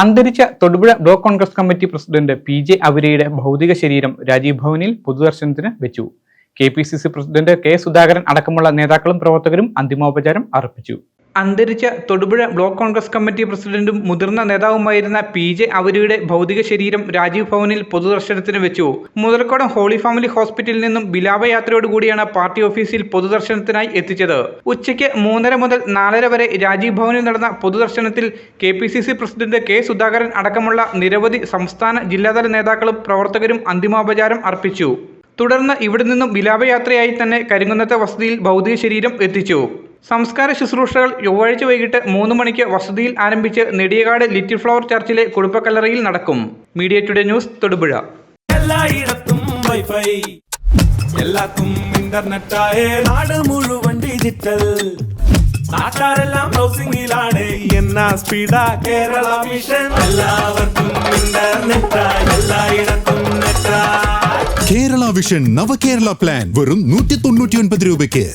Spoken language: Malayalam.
അന്തരിച്ച Thodupuzha block Congress committee president P J അവരയുടെ ഭൗതിക ശരീരം രാജീവ് ഭവനിൽ പൊതുദർശനത്തിന് വെച്ചു. K P C C president K Sudhakaran അടക്കമുള്ള നേതാക്കളും പ്രവർത്തകരും അന്തിമോപചാരം അർപ്പിച്ചു. അന്തരിച്ച തൊടുപുഴ ബ്ലോക്ക് കോൺഗ്രസ് കമ്മിറ്റി പ്രസിഡന്റും മുതിർന്ന നേതാവുമായിരുന്ന പി ജെ അവരിയുടെ ഭൗതിക ശരീരം രാജീവ് ഭവനിൽ പൊതുദർശനത്തിന് വെച്ചു. മുതലക്കോടം ഹോളി ഫാമിലി ഹോസ്പിറ്റലിൽ നിന്നും വിലാപയാത്രയോടുകൂടിയാണ് പാർട്ടി ഓഫീസിൽ പൊതുദർശനത്തിനായി എത്തിച്ചത്. ഉച്ചയ്ക്ക് മൂന്നര മുതൽ നാലര വരെ രാജീവ് ഭവനിൽ നടന്ന പൊതുദർശനത്തിൽ K P C C president K Sudhakaran അടക്കമുള്ള നിരവധി സംസ്ഥാന ജില്ലാതല നേതാക്കളും പ്രവർത്തകരും അന്തിമോപചാരം അർപ്പിച്ചു. തുടർന്ന് ഇവിടെ നിന്നും വിലാപയാത്രയായി തന്നെ കരിങ്കുന്നത്തെ വസതിയിൽ ഭൗതിക ശരീരം എത്തിച്ചു. സംസ്കാര ശുശ്രൂഷകൾ ചൊവ്വാഴ്ച വൈകിട്ട് മൂന്ന് മണിക്ക് വസതിയിൽ ആരംഭിച്ച് നെടിയകാട് ലിറ്റിൽ ഫ്ലവർ ചർച്ചിലെ കുടുംബക്കല്ലറയിൽ നടക്കും. Media today news Thodupuzha. എല്ലായിടത്തും വൈഫൈ. എല്ലാത്തും ഇന്റർനെറ്റായേ നാട് മുഴുവൻ ഡിജിറ്റൽ. നാട്ടാരെല്ലാം ബ്രൗസിംഗിലാണ് എന്നാ സ്പീഡാ കേരള മിഷൻ. എല്ലാവർക്കും ഇന്റർനെറ്റായി എല്ലായിടത്തും നെറ്റായി കേരള വിഷൻ നവകേരള പ്ലാൻ വെറും നൂറ്റി തൊണ്ണൂറ്റി ഒൻപത് രൂപയ്ക്ക്.